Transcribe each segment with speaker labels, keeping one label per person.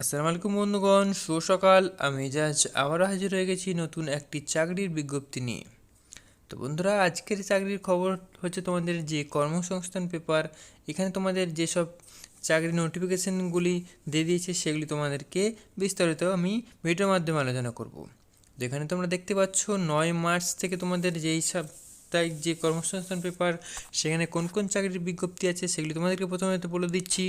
Speaker 1: আসসালামু আলাইকুম বন্ধুগণ, শুভ সকাল। আমি জাজ আবারও হাজির হয়ে গেছি নতুন একটি চাকরির বিজ্ঞপ্তি নিয়ে। তো বন্ধুরা, আজকের চাকরির খবর হচ্ছে তোমাদের যে কর্মসংস্থান পেপার, এখানে তোমাদের যেসব চাকরির নোটিফিকেশানগুলি দিয়ে দিয়েছে সেগুলি তোমাদেরকে বিস্তারিত আমি ভিডিওর মাধ্যমে আলোচনা করব। তো এখানে তোমরা দেখতে পাচ্ছ, নয় মার্চ থেকে তোমাদের যেই সব তাই যে কর্মসংস্থান পেপার, সেখানে কোন কোন চাকরির বিজ্ঞপ্তি আছে সেগুলি তোমাদেরকে প্রথমে বলে দিচ্ছি।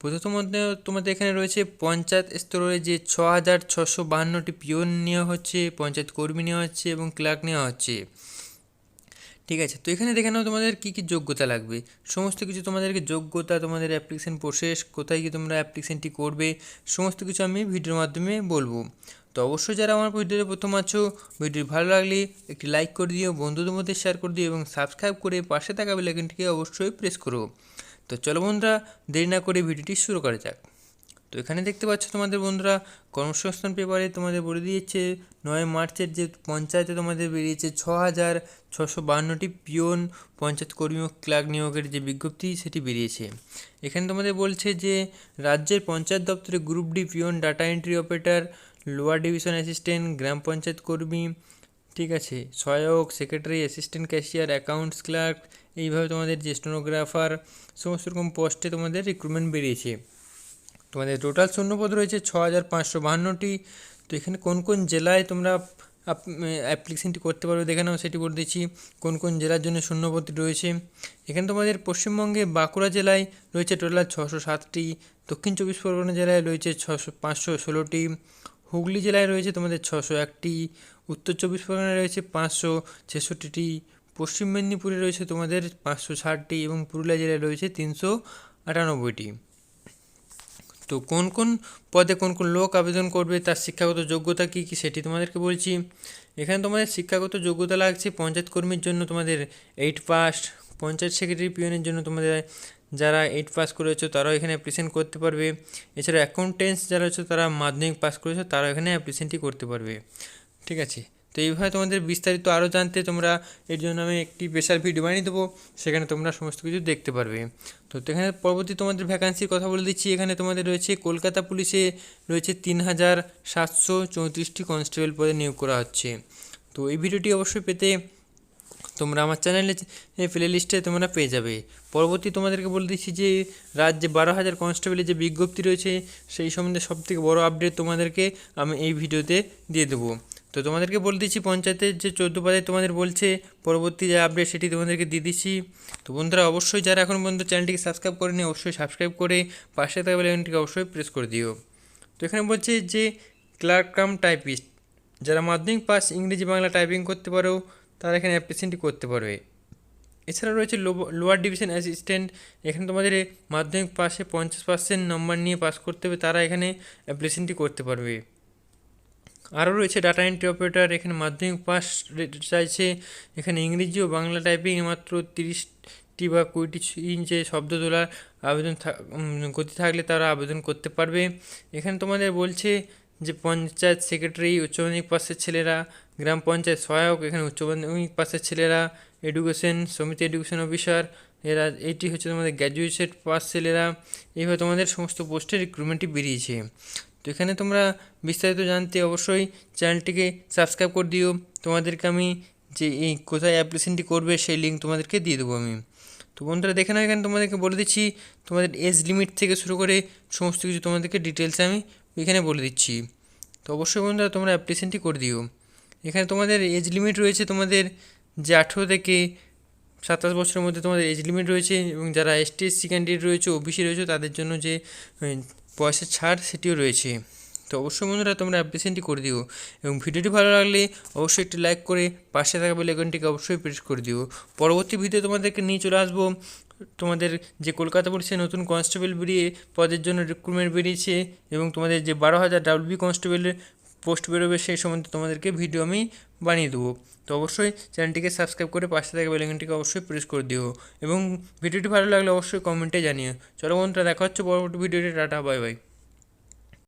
Speaker 1: প্রথমত তোমাদের এখানে রয়েছে, পঞ্চায়েত স্তরে যে ছ হাজার ছশো বাহান্নটি পিওন নেওয়া হচ্ছে, পঞ্চায়েত কর্মী নেওয়া হচ্ছে এবং ক্লার্ক নেওয়া হচ্ছে। ঠিক আছে, তো এখানে দেখে নাও তোমাদের কী কী যোগ্যতা লাগবে। সমস্ত কিছু তোমাদেরকে যোগ্যতা তোমাদের অ্যাপ্লিকেশান প্রসেস কোথায় গিয়ে তোমরা অ্যাপ্লিকেশানটি করবে, সমস্ত কিছু আমি ভিডিওর মাধ্যমে বলব। তো অবশ্যই যারা আমার ভিডিওতে প্রথম আছো ভিডিও ভালো লাগলে একটি লাইক করে দিও, বন্ধুদের মধ্যে শেয়ার করে দিও এবং সাবস্ক্রাইব করে পাশে থাকা বেলাইকনটিকে অবশ্যই প্রেস করো। তো চলো বন্ধুরা, দেরি না করে ভিডিওটি শুরু করা যাক। তো এখানে দেখতে পাচ্ছ তোমাদের বন্ধুরা, কর্মসংস্থান পেপারে তোমাদের বলে দিয়েছে, নয় মার্চের যে পঞ্চায়েতে তোমাদের বেরিয়েছে ছ হাজার ছশো বাহান্নটি পিওন পঞ্চায়েত কর্মী ও ক্লার্ক নিয়োগের যে বিজ্ঞপ্তি, সেটি বেরিয়েছে। এখানে তোমাদের বলছে যে, রাজ্যের পঞ্চায়েত দপ্তরে group D peon data entry operator, lower division assistant, গ্রাম পঞ্চায়েত কর্মী, ঠিক আছে, সহায়ক, secretary, assistant cashier, accounts clerk, এইভাবে তোমাদের যে স্টেনোগ্রাফার, সমস্ত রকম পোস্টে তোমাদের রিক্রুটমেন্ট বেরিয়েছে। তোমাদের টোটাল শূন্যপদ রয়েছে ছ হাজার পাঁচশো বাহান্নটি। তো এখানে কোন কোন জেলায় তোমরা অ্যাপ্লিকেশনটি করতে পারবে দেখে নাও, সেটি বলে দিচ্ছি। কোন কোন জেলার জন্য শূন্যপদটি রয়েছে। এখানে তোমাদের পশ্চিমবঙ্গে বাঁকুড়া জেলায় রয়েছে টোটাল ছশো সাতটি, দক্ষিণ চব্বিশ পরগনা জেলায় রয়েছে ছশো পাঁচশো ষোলোটি, হুগলি জেলায় রয়েছে তোমাদের ছশো একটি, উত্তর চব্বিশ পরগনায় রয়েছে পাঁচশো ছেষট্টিটি, পশ্চিম মেদিনীপুরে রয়েছে তোমাদের পাঁচশো ষাটটি এবং পুরুলিয়া জেলায় রয়েছে তিনশো আটানব্বইটি। তো কোন কোন পদে কোন কোন লোক আবেদন করবে, তার শিক্ষাগত যোগ্যতা কী কী সেটি তোমাদেরকে বলছি। এখানে তোমাদের শিক্ষাগত যোগ্যতা লাগছে পঞ্চায়েত কর্মীর জন্য তোমাদের এইট পাস পঞ্চায়েত সেক্রেটারি পিওনের জন্য তোমাদের যারা এইট পাস করেছ তারাও এখানে অ্যাপ্লিকেশন করতে পারবে। এছাড়া অ্যাকাউন্টেন্টস যারা হচ্ছে তারা মাধ্যমিক পাস করেছ তারাও এখানে অ্যাপ্লিকেশনটি করতে পারবে। ঠিক আছে? তো এইভাবে তোমাদের বিস্তারিত আরও জানতে তোমরা এর জন্য আমি একটি স্পেশাল ভিডিও বানিয়ে দেবো, সেখানে তোমরা সমস্ত কিছু দেখতে পারবে। তো এখানে পরবর্তী তোমাদের ভ্যাকান্সির কথা বলে দিচ্ছি, এখানে তোমাদের রয়েছে কলকাতা পুলিশে রয়েছে তিন হাজার সাতশো চৌত্রিশটি কনস্টেবল পদে নিয়োগ করা হচ্ছে। তো এই ভিডিওটি অবশ্যই পেতে তোমরা আমার চ্যানেলে প্লে লিস্টে তোমরা পেয়ে যাবে। পরবর্তী তোমাদেরকে বলে দিচ্ছি যে, রাজ্যে বারো হাজার কনস্টেবলের যে বিজ্ঞপ্তি রয়েছে, সেই সম্বন্ধে সবথেকে বড় আপডেট তোমাদেরকে আমি এই ভিডিওতে দিয়ে দেবো। তো তোমাদেরকে বলে দিচ্ছি, পঞ্চায়েতের যে চোদ্দ পদে তোমাদের বলছে, পরবর্তী যে আপডেট সেটি তোমাদেরকে দিয়ে দিচ্ছি। তো বন্ধুরা, অবশ্যই যারা এখন পর্যন্ত চ্যানেলটিকে সাবস্ক্রাইব করেনি, অবশ্যই সাবস্ক্রাইব করে পাশে থাকা বেলাইকনটিকে অবশ্যই প্রেস করে দিও। তো এখানে বলছে যে ক্লার্ক কাম টাইপিস্ট যারা মাধ্যমিক পাস ইংরেজি বাংলা টাইপিং করতে পারো, তারা এখানে অ্যাপ্লিকেশনটি করতে পারবে। এছাড়া রয়েছে লোয়ার ডিভিশন অ্যাসিস্ট্যান্ট এখানে তোমাদের মাধ্যমিক পাশে পঞ্চাশ পার্সেন্ট নম্বর নিয়ে পাস করতে হবে, তারা এখানে অ্যাপ্লিকেশনটি করতে পারবে। আরও রয়েছে ডাটা এন্ট্রি অপারেটর এখানে মাধ্যমিক পাস চাইছে, এখানে ইংরেজি ও বাংলা টাইপিং মাত্র তিরিশটি বা কুড়িটি ইঞ্চে শব্দ তোলার আবেদন গতি থাকলে তারা আবেদন করতে পারবে। এখানে তোমাদের বলছে যে পঞ্চায়েত সেক্রেটারি উচ্চ মাধ্যমিক পাশের ছেলেরা, গ্রাম পঞ্চায়েত সহায়ক, এখানে উচ্চ মাধ্যমিক পাশের ছেলেরা এডুকেশন সমিতি এডুকেশন অফিসার এরা এইটি হচ্ছে তোমাদের গ্র্যাজুয়েশন পাস ছেলেরা। এইভাবে তোমাদের সমস্ত পোস্টের রিক্রুটমেন্টটি বেরিয়েছে। তো এখানে তোমরা বিস্তারিত জানতে অবশ্যই চ্যানেলটিকে সাবস্ক্রাইব করে দিও। তোমাদেরকে আমি যে এই কোথায় অ্যাপ্লিকেশনটি করবে সেই লিঙ্ক তোমাদেরকে দিয়ে দেবো আমি। তো বন্ধুরা দেখে নাও, এখানে তোমাদেরকে বলে দিচ্ছি, তোমাদের এজ লিমিট থেকে শুরু করে সমস্ত কিছু তোমাদেরকে ডিটেলসে আমি এখানে বলে দিচ্ছি। তো অবশ্যই বন্ধুরা তোমরা অ্যাপ্লিকেশনটি করে দিও। এখানে তোমাদের এজ লিমিট রয়েছে তোমাদের যে আঠেরো থেকে সাতাশ বছরের মধ্যে তোমাদের এজ লিমিট রয়েছে এবং যারা এসটি এসসি ক্যান্ডিডেট রয়েছে ওবিসি রয়েছে, তাদের জন্য যে পয়সা ছাড় সেটিও রয়েছে। তো অবশ্যই বন্ধুরা তোমরা অ্যাপ্লিকেশনটি করে দিও এবং ভিডিওটি ভালো লাগলে অবশ্যই একটি লাইক করে পাশে থাকা বেলাইকনটিকে অবশ্যই প্রেস করে দিও। পরবর্তী ভিডিও তোমাদেরকে নিয়ে চলে আসব। তোমাদের যে কলকাতা পুলিশে নতুন কনস্টেবল বেরিয়ে পদের জন্য রিক্রুটমেন্ট বেরিয়েছে এবং তোমাদের যে বারো হাজার ডাব্লিউবি কনস্টেবলের পোস্ট বেরোবে সেই সম্বন্ধে তোমাদেরকে ভিডিও আমি বানিয়ে দেবো। তো অবশ্যই চ্যানেলটিকে সাবস্ক্রাইব করে পাশে থাকা বেলাইকনটিকে অবশ্যই প্রেস করে দিও এবং ভিডিওটি ভালো লাগলে অবশ্যই কমেন্টে জানিও। চলো বন্ধুরা, দেখা হচ্ছে পরবর্তী ভিডিওটি টাটা বাই বাই